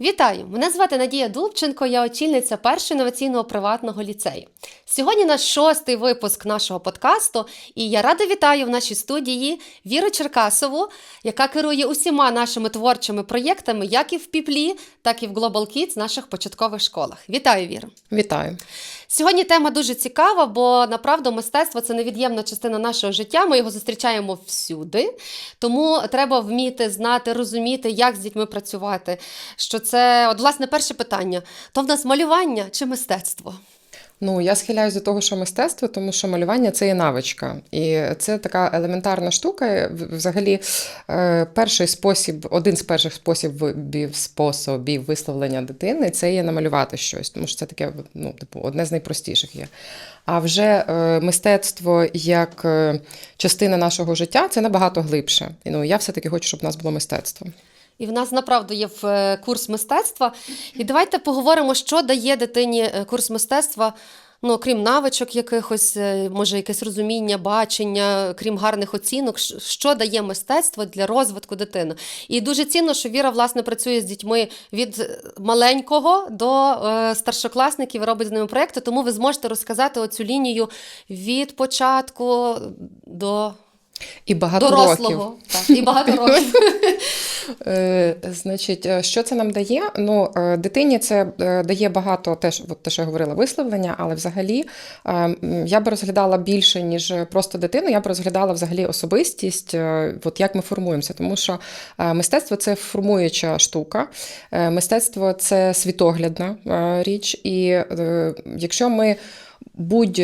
Вітаю! Мене звати Надія Дубченко, я очільниця першого інноваційного приватного ліцею. Сьогодні наш шостий випуск нашого подкасту, і я рада вітаю в нашій студії Віру Черкасову, яка керує усіма нашими творчими проєктами, як і в Піплі, так і в Global Kids наших початкових школах. Вітаю, Віра! Вітаю. Сьогодні тема дуже цікава, бо направду мистецтво це невід'ємна частина нашого життя. Ми його зустрічаємо всюди. Тому треба вміти знати, розуміти, як з дітьми працювати. Що це, от, власне, перше питання: то в нас малювання чи мистецтво? Ну, я схиляюсь до того, що мистецтво, тому що малювання це є навичка. І це така елементарна штука. Взагалі, е, перший спосіб, один з перших способів способів висловлення дитини це є намалювати щось, тому що це таке, ну, типу, одне з найпростіших є. А вже е, мистецтво як е, частина нашого життя це набагато глибше. І ну, я все-таки хочу, щоб в нас було мистецтво. І в нас направду є в е, курс мистецтва. І давайте поговоримо, що дає дитині е, курс мистецтва. Ну, крім навичок якихось, е, може, якесь розуміння, бачення, крім гарних оцінок, що дає мистецтво для розвитку дитини. І дуже цінно, що Віра власне працює з дітьми від маленького до старшокласників, робить з ними проекти. Тому ви зможете розказати оцю лінію від початку до І багато років. дорослого. Так, і багато років. Е, Значить, е, що це нам дає? Ну, е, дитині це дає багато теж, от те, що я говорила, висловлення, але взагалі я би розглядала більше, ніж просто дитину, я б розглядала взагалі особистість, от як ми формуємося. Тому що мистецтво це формуюча штука, мистецтво це світоглядна річ. І якщо ми будь.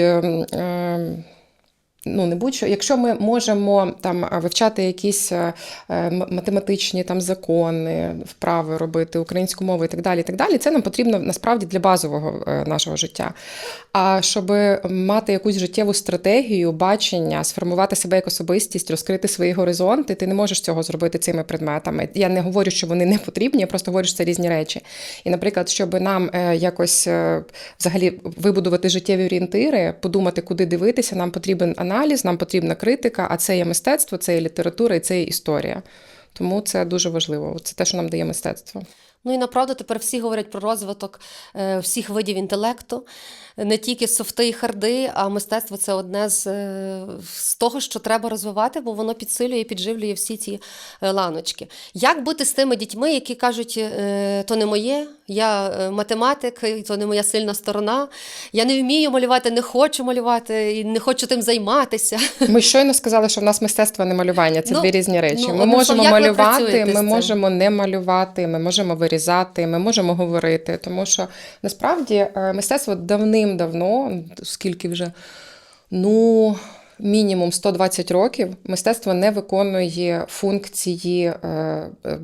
Ну, не будь-що, якщо ми можемо там вивчати якісь е, е, математичні там закони, вправи робити українську мову і так далі, і так далі, це нам потрібно насправді для базового е, нашого життя. А щоб мати якусь життєву стратегію, бачення, сформувати себе як особистість, розкрити свої горизонти, ти не можеш цього зробити цими предметами. Я не говорю, що вони не потрібні, я просто говорю, що це різні речі. І, наприклад, щоб нам якось взагалі вибудувати життєві орієнтири, подумати, куди дивитися, нам потрібен аналіз, нам потрібна критика, а це є мистецтво, це є література і це є історія. Тому це дуже важливо. Це те, що нам дає мистецтво. Ну і направду тепер всі говорять про розвиток е, всіх видів інтелекту, не тільки софти і харди, а мистецтво це одне з, е, з того, що треба розвивати, бо воно підсилює і підживлює всі ці е, ланочки. Як бути з тими дітьми, які кажуть, то не моє, я математик, то не моя сильна сторона, я не вмію малювати, не хочу малювати і не хочу тим займатися. Ми щойно сказали, що в нас мистецтво, не малювання. Це Ну, дві різні речі. ну, ми можемо малювати, ми можемо не малювати, ми можемо вирізати, ми можемо говорити. Тому що насправді е, мистецтво давним-давно, скільки вже, ну. Мінімум 120 років мистецтво не виконує функції е, е,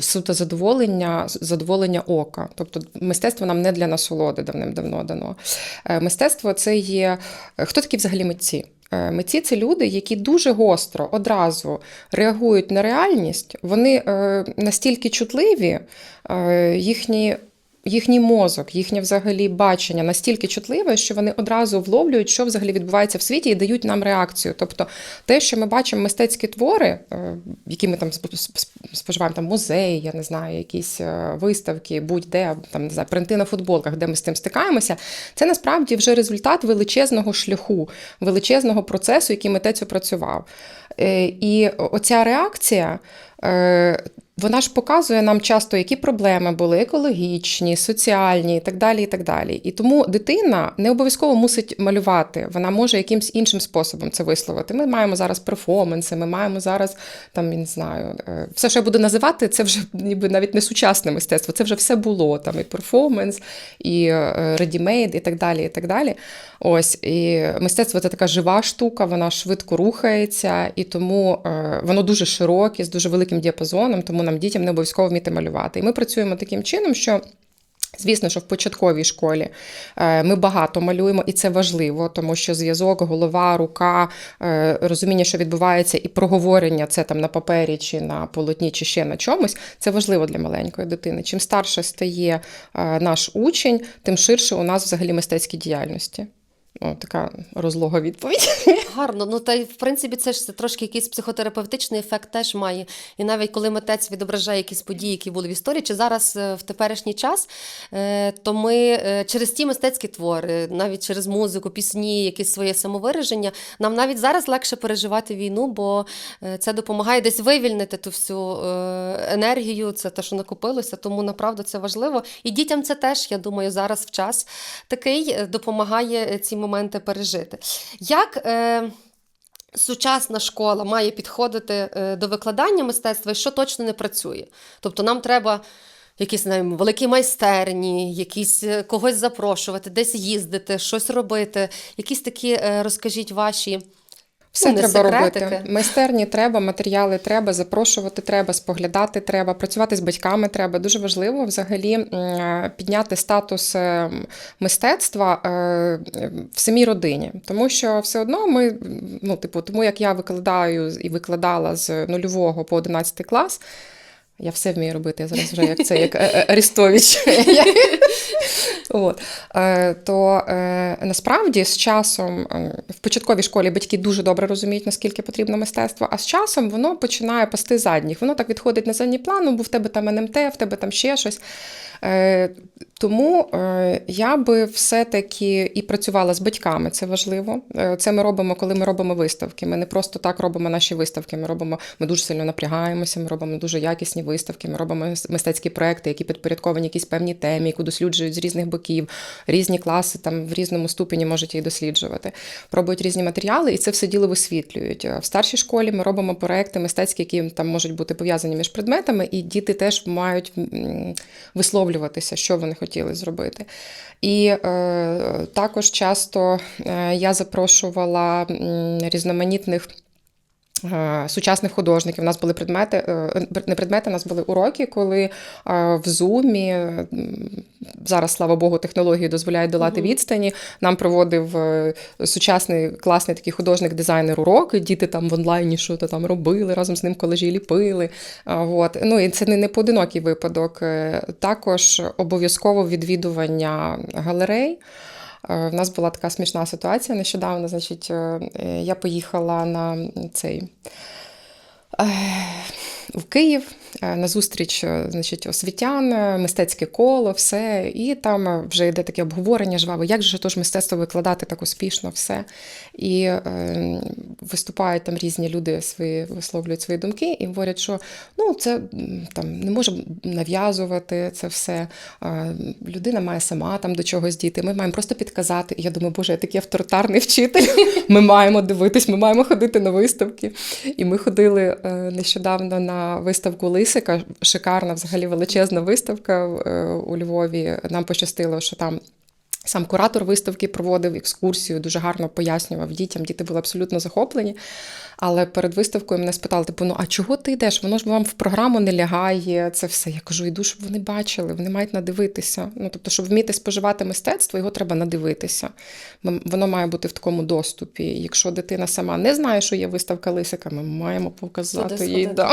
суто задоволення, задоволення ока. Тобто мистецтво нам не для насолоди давним-давно дано. Е, Мистецтво це є. Хто такі взагалі митці? Е, Митці це люди, які дуже гостро одразу реагують на реальність. Вони е, настільки чутливі, е, їхні. Їхній мозок, їхнє взагалі бачення настільки чутливе, що вони одразу вловлюють, що взагалі відбувається в світі, і дають нам реакцію. Тобто, те, що ми бачимо мистецькі твори, е, які ми там сп- сп- споживаємо, там музеї, я не знаю, якісь е, виставки, будь-де там не знаю, принти на футболках, де ми з тим стикаємося, це насправді вже результат величезного шляху, величезного процесу, який митець опрацював. Е, І оця реакція. Вона ж показує нам часто, які проблеми були екологічні, соціальні і так далі. І так далі. І тому дитина не обов'язково мусить малювати, вона може якимсь іншим способом це висловити. Ми маємо зараз перформанси, ми маємо зараз там, я не знаю, е, все, що я буду називати, це вже ніби навіть не сучасне мистецтво, це вже все було. Там і перформанс, і редімейд, і так далі. І так далі. Ось і мистецтво це така жива штука, вона швидко рухається, і тому е, воно дуже широке, з дуже великим діапазоном, тому нам дітям не обов'язково вміти малювати. І ми працюємо таким чином, що. Звісно, що в початковій школі е, ми багато малюємо, і це важливо, тому що зв'язок, голова, рука, е, розуміння, що відбувається, і проговорення це там на папері, чи на полотні, чи ще на чомусь. Це важливо для маленької дитини. Чим старше стає е, наш учень, тим ширше у нас взагалі мистецькі діяльності. О, така розлога відповідь. Гарно. Ну та й в принципі це ж трошки якийсь психотерапевтичний ефект теж має. І навіть коли митець відображає якісь події, які були в історії, чи зараз е, в теперішній час, е, то ми е, через ті мистецькі твори, навіть через музику, пісні, якесь своє самовираження, нам навіть зараз легше переживати війну, бо це допомагає десь вивільнити ту всю енергію, це те, що накопилося. Тому направду це важливо. І дітям це теж, я думаю, зараз в час такий допомагає ці моменти пережити. Як е, сучасна школа має підходити е, до викладання мистецтва і що точно не працює? Тобто нам треба. Якісь не великі майстерні, якісь е, когось запрошувати, десь їздити, щось робити. Якісь такі, е, розкажіть ваші Все Ну, треба секретики. робити. Майстерні треба, матеріали треба, запрошувати треба, споглядати треба, працювати з батьками треба. Дуже важливо взагалі підняти статус е, мистецтва е, в самій родині. Тому що все одно ми, ну, типу, тому як я викладаю і викладала з нульового по 11 клас. Я все вмію робити, я зараз вже як це, як е, е, От. Е, То насправді з часом в початковій школі батьки дуже добре розуміють, наскільки потрібно мистецтво, а з часом воно починає пасти задніх. Воно так відходить на задній план, ну, бо в тебе там НМТ, в тебе там ще щось. Тому е, я би все-таки і працювала з батьками, це важливо. Е, Це ми робимо, коли ми робимо виставки. Ми не просто так робимо наші виставки. Ми робимо, ми дуже сильно напрягаємося, ми робимо дуже якісні виставки, ми робимо мистецькі проекти, які підпорядковані якійсь певній темі, яку досліджують з різних боків. Різні класи там в різному ступені можуть її досліджувати. Пробують різні матеріали, і це все діло висвітлюють. Е, В старшій школі ми робимо проекти мистецькі, які там можуть бути пов'язані між предметами, і діти теж мають висловлюватися, що вони хотіли зробити. І е, також часто е, я запрошувала різноманітних. Е, Сучасних художників. У нас були предмети, е, не предмети, у нас були уроки, коли е, в Зумі зараз, слава Богу, технології дозволяють долати Мгм. відстані. Нам проводив сучасний класний такий художник-дизайнер уроки. Діти там в онлайні що то там робили, разом з ним колежі ліпили. От. Ну, і це не, не поодинокий випадок. Також обов'язково відвідування галерей. Е, В нас була така смішна ситуація нещодавно. Значить, е, я поїхала на цей. В Київ е, на зустріч е, значить, освітян, е, мистецьке коло, все. І там вже йде таке обговорення жваве, як же ж мистецтво викладати так успішно, все. І е, виступають там різні люди, свої, висловлюють свої думки і говорять, що ну, це там не можемо нав'язувати це все. Е, Людина має сама там до чогось діти. Ми маємо просто підказати. І я думаю, боже, я такий авторитарний вчитель. Ми маємо дивитись, ми маємо ходити на виставки. І ми ходили нещодавно на виставку Лисика. Шикарна, взагалі величезна виставка е, у Львові. Нам пощастило, що там. Сам куратор виставки проводив екскурсію, дуже гарно пояснював дітям. Діти були абсолютно захоплені. Але перед виставкою мене спитали: типу, ну а чого ти йдеш? Воно ж вам в програму не лягає. Це все. Я кажу, йду, щоб вони бачили, вони мають надивитися. Ну тобто, щоб вміти споживати мистецтво, його треба надивитися. Воно має бути в такому доступі. Якщо дитина сама не знає, що є виставка лисика, ми маємо показати Туди їй. Да.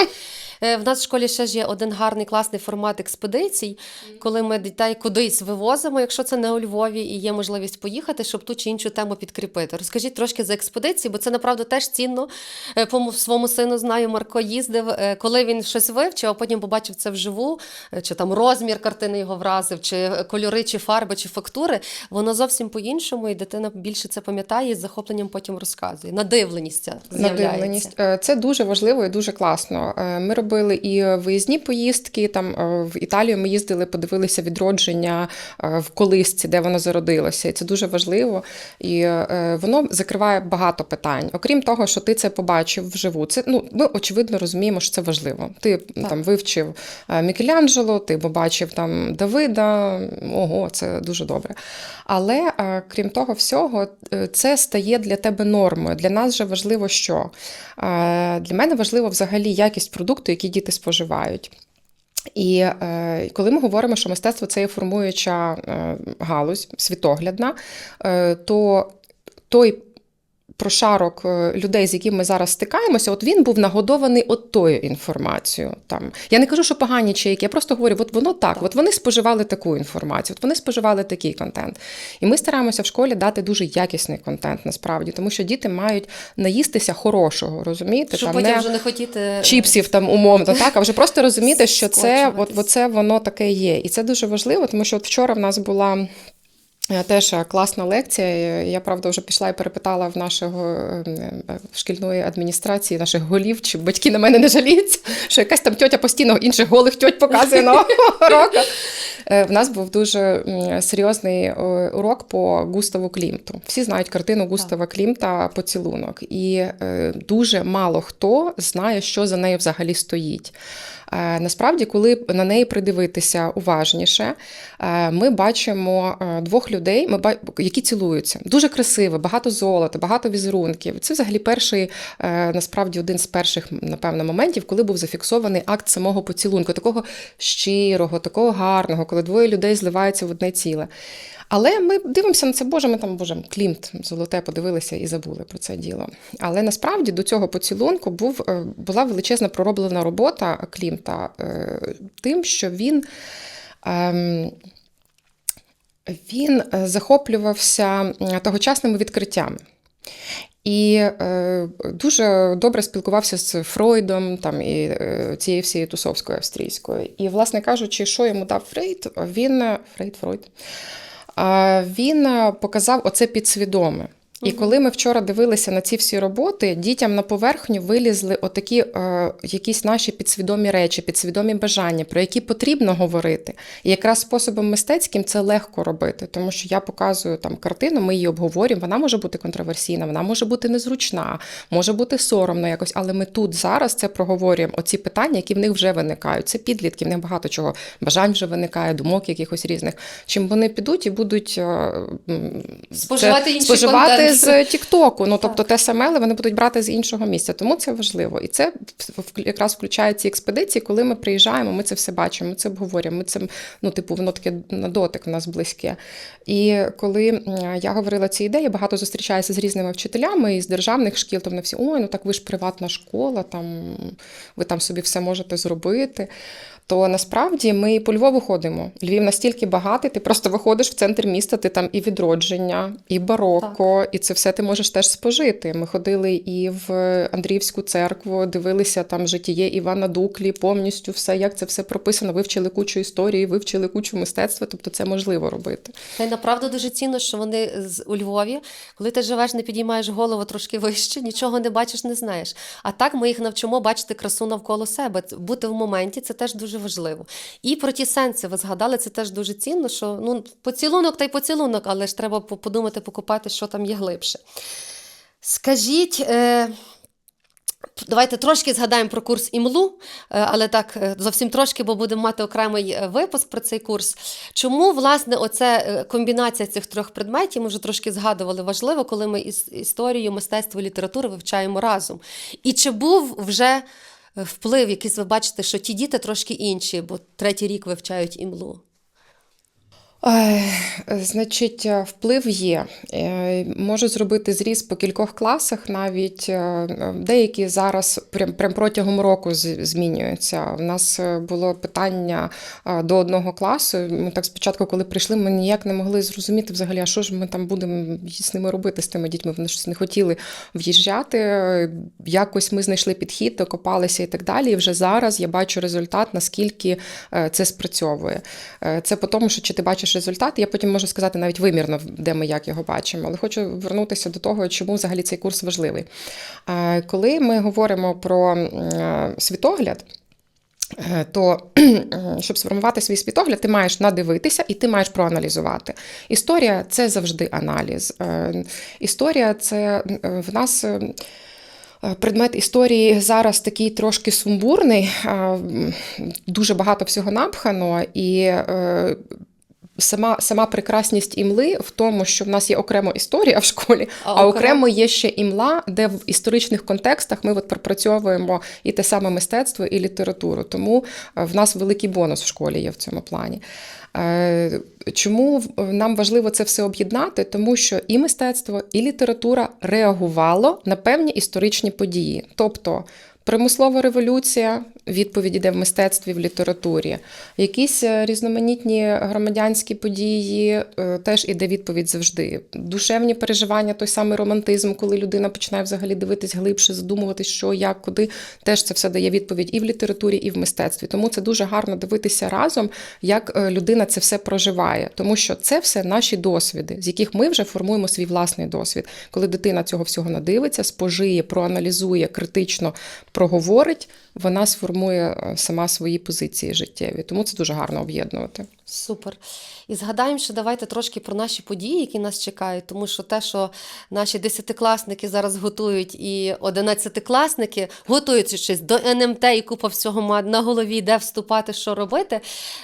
Е, В нас в школі ще ж є один гарний класний формат експедицій, коли ми дітей кудись вивозимо, якщо це не у Львові, і є можливість поїхати, щоб ту чи іншу тему підкріпити. Розкажіть трошки за експедиції, бо це направду теж цінно. Е, По своєму сину знаю, Марко їздив, е, коли він щось вивчив, а потім побачив це вживу, е, чи там розмір картини його вразив, чи кольори, чи фарби, чи фактури. Воно зовсім по-іншому, і дитина більше це пам'ятає і з захопленням потім розказує. Надивленість ця. Надивленість. Це дуже важливо і дуже класно. Ми робили і виїзні поїздки. Там в Італію ми їздили, подивилися відродження в колисці, де воно зародилося. І це дуже важливо. І е, воно закриває багато питань. Окрім того, що ти це побачив вживу. Це ну ми очевидно розуміємо, що це важливо. Ти там вивчив е, Мікеланджело, ти побачив там Давида. Ого, це дуже добре. Але е, крім того всього, це стає для тебе нормою. Для нас же важливо, що для мене важливо взагалі якість продукту, який діти споживають. І е, коли ми говоримо, що мистецтво це є формуюча е, галузь, світоглядна, е, то той прошарок е, людей, з якими ми зараз стикаємося, от він був нагодований от тою інформацією. Там я не кажу, що погані чи які, я просто говорю, от воно так, Так. от вони споживали таку інформацію, от вони споживали такий контент. І ми стараємося в школі дати дуже якісний контент насправді, тому що діти мають наїстися хорошого, розумієте? Щоб Там потім не вже не хотіти е, чіпсів там умовно, так, а вже просто розуміти, що це, от, це воно таке є. І це дуже важливо, тому що от вчора в нас була. Е, Теж е, класна лекція. Е, Я правда вже пішла і перепитала в нашого е, шкільної адміністрації, наших голів, чи батьки на мене не жаліються, що якась там тьотя постійно інших голих тьоть показує на уроках. В нас був дуже серйозний урок по Густаву Клімту. Всі знають картину Густава Клімта Поцілунок. І дуже мало хто знає, що за нею взагалі стоїть. Е, Насправді, коли на неї придивитися уважніше, е, ми бачимо е, двох людей, які цілуються. Дуже красиво, багато золота, багато візерунків. Це взагалі перший, насправді, один з перших, напевно, моментів, коли був зафіксований акт самого поцілунку, такого щирого, такого гарного, коли двоє людей зливаються в одне ціле. Але ми дивимося на це, Боже, ми там, Боже, Клімт, золоте, подивилися і забули про це діло. Але насправді до цього поцілунку був, е, була величезна пророблена робота Клімта е, тим, що він. ем, він е, захоплювався тогочасними відкриттями. І е, дуже добре спілкувався з Фройдом там, і е, цією всією тусовською австрійською. І, власне кажучи, що йому дав Фрейд, він Фрейд, Фройд, він е, показав оце підсвідоме. І коли ми вчора дивилися на ці всі роботи, дітям на поверхню вилізли отакі е, якісь наші підсвідомі речі, підсвідомі бажання, про які потрібно говорити. І якраз способом мистецьким це легко робити, тому що я показую там картину, ми її обговорюємо. Вона може бути контроверсійна, вона може бути незручна, може бути соромно якось, але ми тут зараз це проговорюємо. Оці питання, які в них вже виникають. Це підлітки, в них багато чого бажань вже виникає, думок якихось різних. Чим вони підуть і будуть е, Споживати це- інший споживати. З Тіктоку. Ну тобто те саме, але вони будуть брати з іншого місця. Тому це важливо. І це якраз включає ці експедиції, коли ми приїжджаємо, ми це все бачимо, ми це обговорюємо. Ми це ну, типу, воно таке на дотик в нас близьке. І коли я говорила ці ідеї, багато зустрічаюся з різними вчителями із державних шкіл, то вони всі ой, ну так ви ж приватна школа, там ви там собі все можете зробити. То насправді ми і по Львову ходимо. Львів настільки багатий, ти просто виходиш в центр міста, ти там і відродження, і бароко, і це все ти можеш теж спожити. Ми ходили і в Андріївську церкву, дивилися там житіє Івана Дуклі, повністю все, як це все прописано. Вивчили кучу історії, вивчили кучу мистецтва. Тобто це можливо робити. Та й направду дуже цінно, що вони з у Львові, коли ти живеш, не підіймаєш голову трошки вище, нічого не бачиш, не знаєш. А так ми їх навчимо бачити красу навколо себе. Бути в моменті це теж дуже важливо. І про ті сенси ви згадали, це теж дуже цінно, що ну, поцілунок та й поцілунок, але ж треба подумати, покопати, що там є глибше. Скажіть. Е... Давайте трошки згадаємо про курс імлу, е, але так е, зовсім трошки, бо будемо мати окремий е, випуск про цей курс. Чому власне оце комбінація цих трьох предметів? Ми вже трошки згадували важливо, коли ми іс- історію, мистецтво, літературу вивчаємо разом. І чи був вже вплив, якийсь ви бачите, що ті діти трошки інші, бо третій рік вивчають імлу? Е, Значить, е, вплив є. Е, Можу зробити зріз по кількох класах, навіть деякі зараз прям, прям протягом року змінюються. У нас було питання до одного класу. Ми так спочатку, коли прийшли, ми ніяк не могли зрозуміти взагалі, а що ж ми там будемо з ними робити з тими дітьми. Вони щось не хотіли в'їжджати. Якось ми знайшли підхід, докопалися і так далі. І вже зараз я бачу результат, наскільки це спрацьовує. Це по тому, що чи ти бачиш результат, я потім можу сказати навіть вимірно, де ми як його бачимо. Але хочу вернутися до того, чому взагалі цей курс важливий. Е, Коли ми говоримо про е, світогляд. е, То щоб сформувати свій світогляд, ти маєш надивитися і ти маєш проаналізувати. Історія це завжди аналіз. Історія це в нас. Предмет історії зараз такий трошки сумбурний, дуже багато всього напхано, і Сама, сама прекрасність імли в тому, що в нас є окремо історія в школі, А а, окремо? є ще імла, де в історичних контекстах ми от пропрацьовуємо і те саме мистецтво, і літературу. Тому е, в нас великий бонус в школі є в цьому плані. Е, Чому нам важливо це все об'єднати? Тому що і мистецтво, і література реагувало на певні історичні події. Тобто промислова революція, відповідь іде в мистецтві, в літературі. Якісь е, різноманітні громадянські події е, теж іде відповідь завжди. Душевні переживання, той самий романтизм, коли людина починає взагалі дивитись глибше, задумуватись, що, як, куди. Теж це все дає відповідь і в літературі, і в мистецтві. Тому це дуже гарно дивитися разом, як е, людина це все проживає. Тому що це все наші досвіди, з яких ми вже формуємо свій власний досвід. Коли дитина цього всього надивиться, спожиє, проаналізує, критично проговорить, вона сформує е, сама свої позиції життєві. Тому це дуже гарно об'єднувати. Супер. І згадаємо, що давайте трошки про наші події, які нас чекають, тому що те, що наші десятикласники зараз готують, і одинадцятикласники готуються щось до НМТ і купа всього ма- на голові, де вступати, що робити.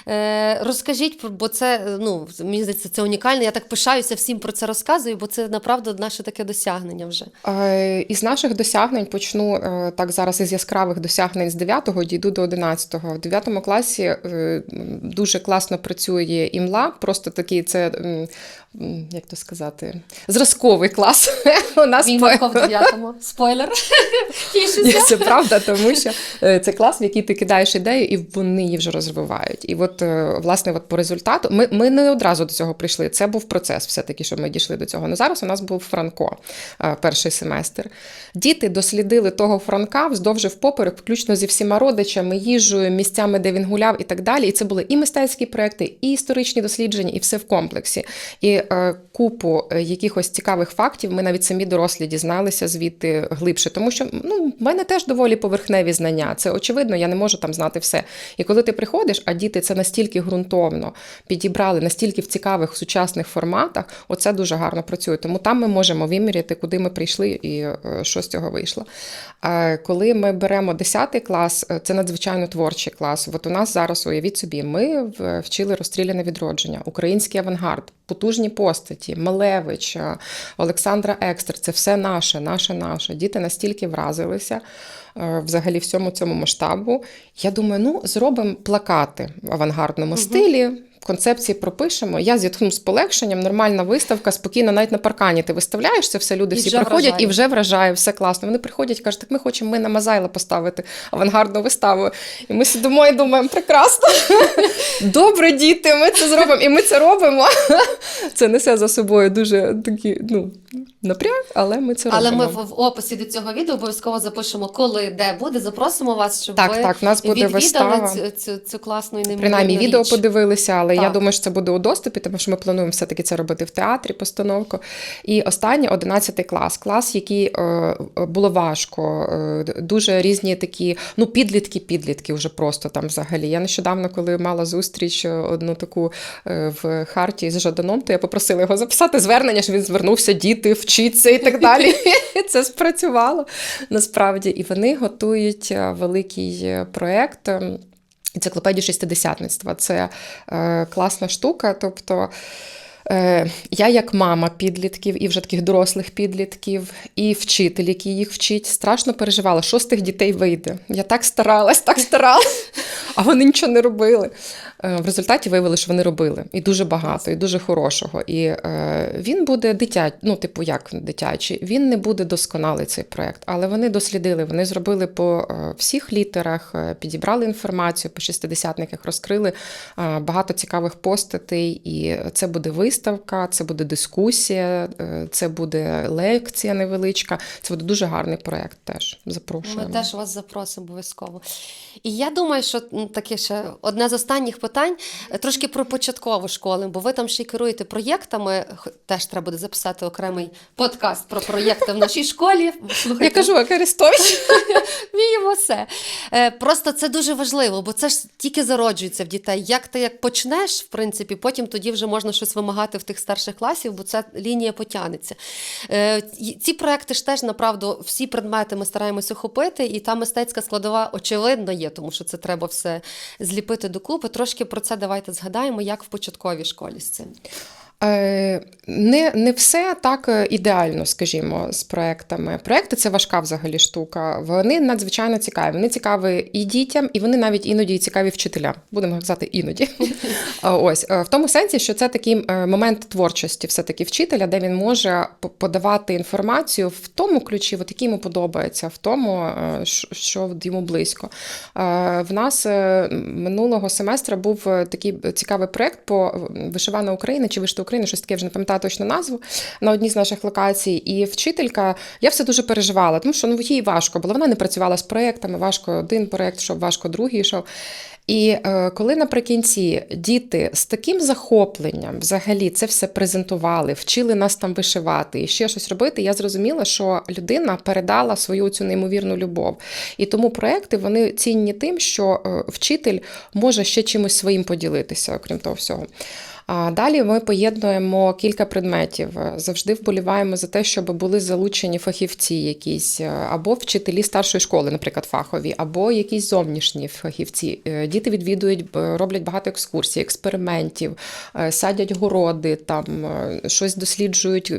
Е, розкажіть, бо це е, ну, мені здається, це унікально. Я так пишаюся всім про це розказую, бо це направду наше таке досягнення вже. Е, Із наших досягнень почну е, так зараз із яскравих досягнень з 9-го дійду до 11-го. В 9 класі е, дуже класно працює імла, просто такий це. Як то сказати, зразковий клас. У нас Він по- в 9-му. Спойлер. Ні, Це правда, тому що е, це клас, в який ти кидаєш ідею, і вони її вже розвивають. І от, е, власне, от по результату ми, ми не одразу до цього прийшли. Це був процес, все-таки, що ми дійшли до цього. Ну зараз у нас був Франко, е, перший семестр. Діти дослідили того Франка вздовж і впоперек, включно зі всіма родичами, їжею, місцями, де він гуляв, і так далі. І це були і мистецькі проекти, і історичні дослідження, і все в комплексі. І е, купу е, якихось цікавих фактів ми навіть самі дорослі дізналися звідти глибше, тому що ну, в мене теж доволі поверхневі знання. Це очевидно, я не можу там знати все. І коли ти приходиш, а діти це настільки ґрунтовно підібрали, настільки в цікавих сучасних форматах, оце дуже гарно працює. Тому там ми можемо виміряти, куди ми прийшли і е, що з цього вийшло. Коли ми беремо 10 клас, це надзвичайно творчий клас. От у нас зараз уявіть собі, ми вчили розстріляне відродження, український авангард, потужні постаті, Малевич, е, Олександра Екстер. Це все наше, наше, наше. Діти настільки вразилися е, взагалі всьому цьому масштабу. Я думаю, ну зробимо плакати в авангардному стилі. Концепції пропишемо. Я зітхну з полегшенням, нормальна виставка, спокійно, навіть на паркані ти виставляєш це все, люди І всі приходять вражає. і вже вражає, все класно. Вони приходять, кажуть, так ми хочемо ми на Мазайла поставити авангардну виставу. І ми сидимо і думаємо, прекрасно. Добре, діти, ми це зробимо. І ми це робимо. Це несе за собою дуже такий ну, напряг, але ми це Але робимо. ми в, в описі до цього відео обов'язково запишемо, коли де буде. Запросимо вас, щоб Так, ви так, в нас буде відвідали вистава. цю, цю, цю класну і неймовірну Принаймні, відео річ. подивилися, але я думаю, що це буде у доступі, тому що ми плануємо все-таки це робити в театрі, постановку. І останнє 11 клас. Клас, який е, було важко, е, дуже різні такі, ну, підлітки, підлітки вже просто там взагалі. Я нещодавно, коли мала зустріч е, одну таку е, в Харті з Жаданом, то я попросила його записати звернення, що він звернувся, діти, вчиться і так далі. Це спрацювало насправді. І вони готують е, великий е, проєкт. Енциклопедію шістидесятництва. Це е, класна штука. Тобто я, як мама підлітків і вже таких дорослих підлітків, і вчитель, який їх вчить, страшно переживала, що з тих дітей вийде. Я так старалась, так старалась, а вони нічого не робили. Е, в результаті виявили, що вони робили. І дуже багато, і дуже хорошого. І е, він буде дитячий, ну, типу, як дитячий, він не буде досконалий цей проєкт, але вони дослідили, вони зробили по е, всіх літерах, е, підібрали інформацію по шістидесятниках, розкрили е, багато цікавих постатей, і це буде виставка, це буде дискусія, е, це буде лекція невеличка. Це буде дуже гарний проєкт теж. Запрошуємо. Ми теж вас запросимо обов'язково. І я думаю, що таке ще одне з останніх питань е, трошки про початкову школу, бо ви там ще й керуєте проєктами. Теж треба буде записати окремий подкаст про проєкти в нашій школі. Слухайте, Я кажу, як Арестович. вміємо все. Е, Просто це дуже важливо, бо це ж тільки зароджується в дітей. Як ти як почнеш, в принципі, потім тоді вже можна щось вимагати в тих старших класів, бо ця лінія потягнеться. Е, Ці проекти ж теж направду всі предмети ми стараємося охопити, і та мистецька складова очевидно є, тому що це треба все зліпити докупи. Трошки про це давайте згадаємо, як в початковій школі з цим. Е, Не, не все так е, ідеально, скажімо, з проектами. Проекти це важка взагалі штука. Вони надзвичайно цікаві. Вони цікаві і дітям, і вони навіть іноді цікаві вчителям. Будемо казати іноді. Ось е, в тому сенсі, що це такий момент творчості, все-таки вчителя, де він може подавати інформацію в тому ключі, от який йому подобається, в тому, що- йому близько. В нас минулого семестра був такий цікавий проект по вишивана Україна чи вишити України, щось таке вже не пам'ятаю точно назву на одній з наших локацій. І вчителька, я все дуже переживала, тому що ну їй важко було. Вона не працювала з проектами, важко один проект, йшов, важко другий йшов. І е, коли наприкінці діти з таким захопленням взагалі це все презентували, вчили нас там вишивати і ще щось робити, я зрозуміла, що людина передала свою цю неймовірну любов. І тому проекти вони цінні тим, що е, вчитель може ще чимось своїм поділитися, окрім того всього. Далі ми поєднуємо кілька предметів. Завжди вболіваємо за те, щоб були залучені фахівці, якісь е, або вчителі старшої школи, наприклад, фахові, або якісь зовнішні фахівці. Е, Діти відвідують, роблять багато екскурсій, експериментів, е, садять городи, там щось досліджують,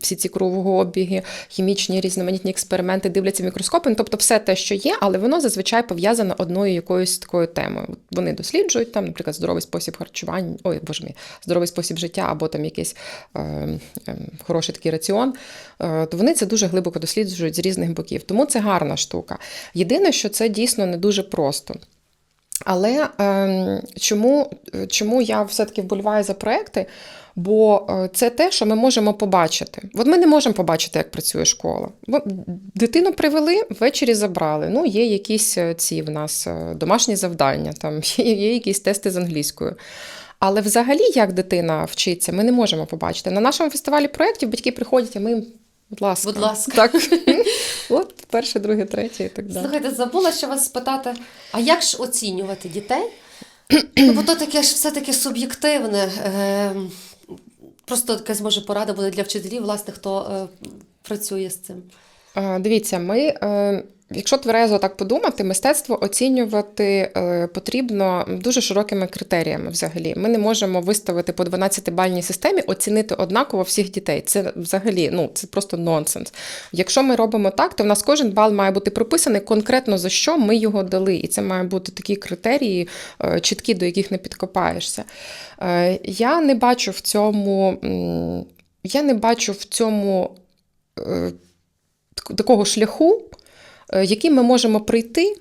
всі ці кругообіги, хімічні різноманітні експерименти, дивляться мікроскопи. Ну, Тобто, все те, що є, але воно зазвичай пов'язано одною якоюсь такою темою. Вони досліджують там, наприклад, здоровий спосіб харчування, ой, боже мій, здоровий спосіб життя, або там якийсь е, е, хороший такий раціон. Е, то вони це дуже глибоко досліджують з різних боків. Тому це гарна штука. Єдине, що це дійсно не дуже просто. Але е, чому, чому я все-таки вболіваю за проекти? Бо е, це те, що ми можемо побачити. От ми не можемо побачити, як працює школа. Дитину привели, ввечері забрали. Ну, є якісь е, ці в нас е, домашні завдання, там є якісь тести з англійською. Але взагалі, як дитина вчиться, ми не можемо побачити. На нашому фестивалі проєктів батьки приходять, а ми їм, будь ласка. Будь ласка. Так. От перше, друге, третє і так далі. Слухайте, забула ще вас спитати, а як ж оцінювати дітей? ну, бо то таке ж все-таки суб'єктивне. Е, просто якась може порада буде для вчителів, власне, хто е, працює з цим. Дивіться, ми, е, якщо тверезо так подумати, мистецтво оцінювати е, потрібно дуже широкими критеріями взагалі. Ми не можемо виставити по 12-бальній системі, оцінити однаково всіх дітей. Це взагалі ну, це просто нонсенс. Якщо ми робимо так, то в нас кожен бал має бути прописаний конкретно за що ми його дали. І це має бути такі критерії е, чіткі, до яких не підкопаєшся. Е, Я не бачу в цьому. Я не бачу в цьому такого шляху, е, яким ми можемо прийти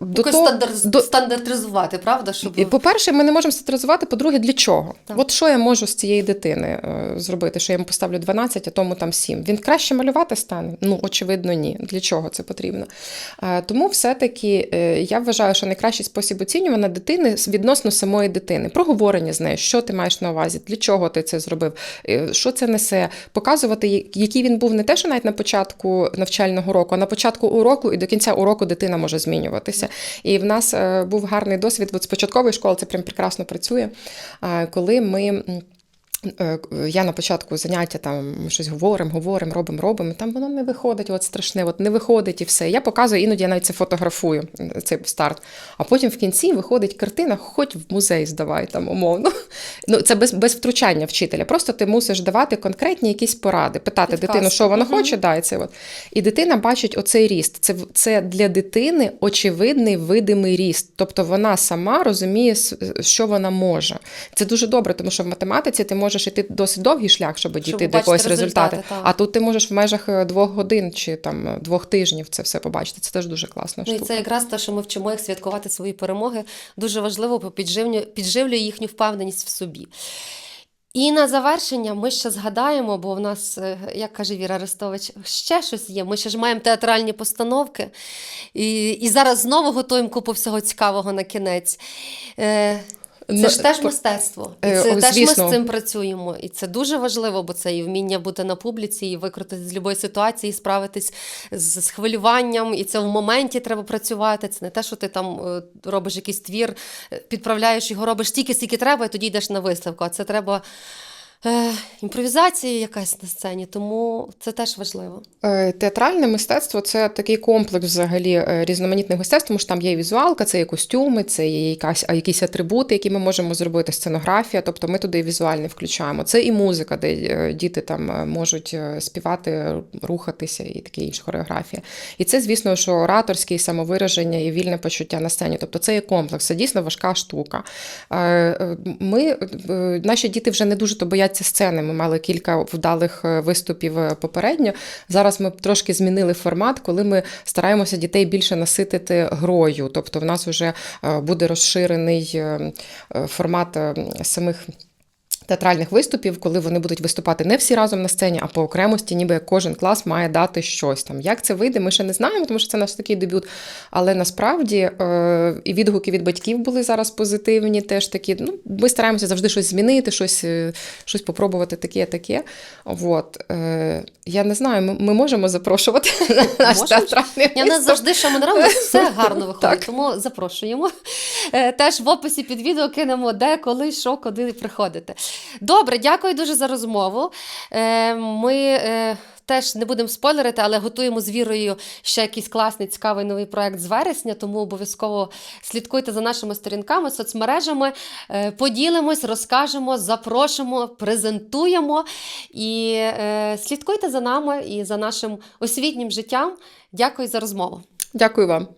до того, стандар... до, стандартизувати, правда? Щоб... і, По-перше, ми не можемо стандартизувати, по-друге, для чого? Так. От що я можу з цієї дитини е, зробити, що я йому поставлю 12, а тому там 7. Він краще малювати стане? Ну, очевидно, ні. Для чого це потрібно? Е, тому все-таки е, я вважаю, що найкращий спосіб оцінювання дитини відносно самої дитини. Проговорення з нею, що ти маєш на увазі, для чого ти це зробив, що це несе, показувати, який він був не те, що навіть на початку навчального року, а на початку уроку і до кінця уроку дитина може змінюватися. І в нас е, був гарний досвід. От з початкової школи це прям прекрасно працює. Коли ми. М, е, Я на початку заняття там щось говоримо, говоримо, робимо, робимо. Там воно не виходить, от страшне, от не виходить і все. Я показую, іноді я навіть це фотографую, е, цей старт. А потім в кінці виходить картина, хоч в музей здавай там умовно. Ну це без, без втручання вчителя. Просто ти мусиш давати конкретні якісь поради, питати Підказки. дитину, що вона хоче, да, і це от. І дитина бачить оцей ріст. Це, це для дитини очевидний видимий ріст. Тобто вона сама розуміє, що вона може. Це дуже добре, тому що в математиці ти можеш йти досить довгий шлях, щоб дійти до якогось результату. А тут ти можеш в межах е, двох годин чи там е, двох тижнів це все побачити. Це теж дуже класна Ну, і це якраз те, що ми вчимо їх святкувати свої перемоги. Дуже важливо, бо підживлює, їхню впевненість в собі. І на завершення ми ще згадаємо, бо в нас, е, як каже Віра Арестович, ще щось є. Ми ще ж маємо театральні постановки. І, і зараз знову готуємо купу всього цікавого на кінець. Е, Це ж теж мистецтво. І Е, це о, теж звісно. ми з цим працюємо. І це дуже важливо, бо це і вміння бути на публіці, і викрутитися з будь-якої ситуації, справитись з, з хвилюванням. І це в моменті треба працювати. Це не те, що ти там е, робиш якийсь твір, е, підправляєш його, робиш стільки, скільки треба, і тоді йдеш на виставку. А це треба. Е, імпровізація якась на сцені, тому це теж важливо. Е, Театральне мистецтво це такий комплекс взагалі е, різноманітних мистецтв, тому що там є і візуалка, це є костюми, це є якась, якісь атрибути, які ми можемо зробити, сценографія, тобто ми туди візуальне включаємо. Це і музика, де е, діти там можуть співати, рухатися і таке інше хореографія. І це, звісно, що ораторське і самовираження і вільне почуття на сцені. Тобто це є комплекс, це дійсно важка штука. Ми, наші діти вже не дуже то бояться сцени. Ми мали кілька вдалих е, виступів е, попередньо. Зараз ми трошки змінили формат, коли ми стараємося дітей більше наситити грою. Тобто, в нас вже е, буде розширений формат самих. Театральних виступів, коли вони будуть виступати не всі разом на сцені, а по окремості, ніби кожен клас має дати щось там. Як це вийде, ми ще не знаємо, тому що це наш такий дебют. Але насправді е, і відгуки від батьків були зараз позитивні, теж такі. Ну, ми стараємося завжди щось змінити, щось, е, щось попробувати таке, таке. От. Е, я не знаю, ми, ми можемо запрошувати на наш театральний Я нас завжди робимо, все гарно виходить, тому запрошуємо. Е, Теж в описі під відео кинемо, де, коли, що, куди приходити. Добре, дякую дуже за розмову. Е, Ми е, теж не будемо спойлерити, але готуємо з вірою ще якийсь класний, цікавий новий проект з вересня, тому обов'язково слідкуйте за нашими сторінками, соцмережами, Е, поділимось, розкажемо, запрошимо, презентуємо і слідкуйте за нами і за нашим освітнім життям. Дякую за розмову. Дякую вам.